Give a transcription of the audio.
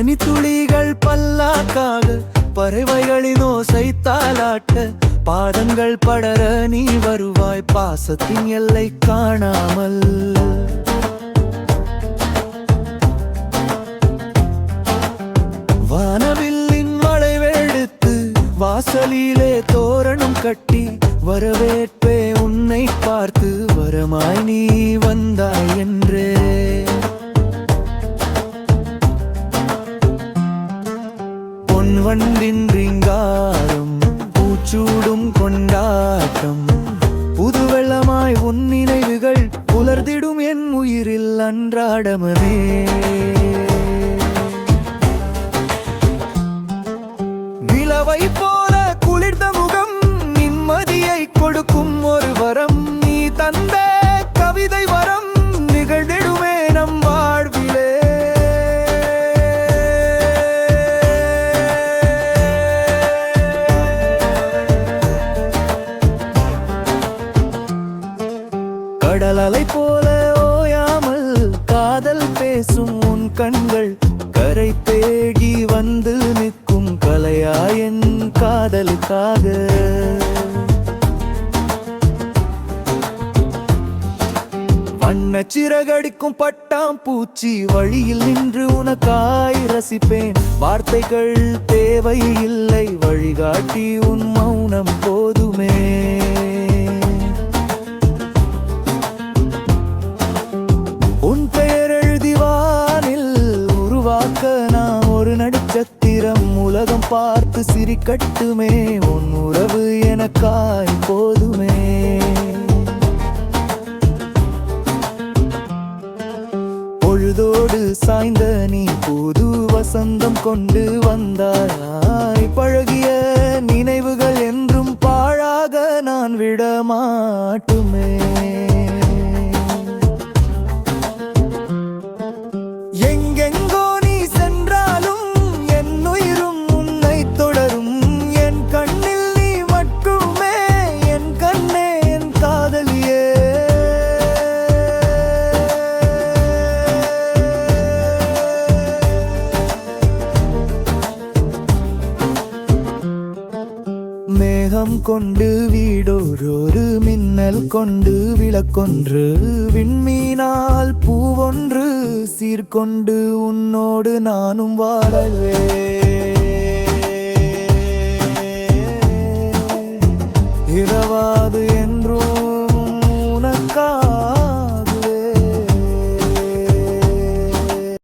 பனித்துளிகள் பல்லாக்காக பறவைகளின் ஓசை தாலாட்ட பாதங்கள் படர நீ வருவாய் பாசத்தின் எல்லை காணாமல். வானவில்லின் வளைவெடுத்து வாசலிலே தோரணம் கட்டி வரவேற்பே உன்னை பார்த்து வரமாய் நீ வந்தாய் என்றே பொன் பூச்சூடும் கொண்டாட்டம். புதுவெள்ளமாய் உன் நினைவுகள் புலர்திடும் என் உயிரில் அன்றாடமதே கடல் அலை போல ஓயாமல் காதல் பேசும் உன் கண்கள் கரை தேடி வந்து நிற்கும் கலையா என் காதலுக்காக. வண்ணச் சிறகடிக்கும் பட்டாம் பூச்சி வழியில் நின்று உனக்காய் ரசிப்பேன். வார்த்தைகள் தேவையில்லை வழிகாட்டி உன் மௌனம் போதுமே. சிரிக்கட்டுமே உன் உறவு எனக்காய் போதுமே. பொழுதோடு சாய்ந்த நீ புது வசந்தம் கொண்டு வந்தாய் பழகிய நினைவுகள் என்றும் பாழாக நான் விடமாட்டுமே. மேகம் கொண்டு வீடோரொரு மின்னல் கொண்டு விளக்கொன்று. விண்மீனால் பூவொன்று சீர்கொண்டு உன்னோடு நானும் வாழவே.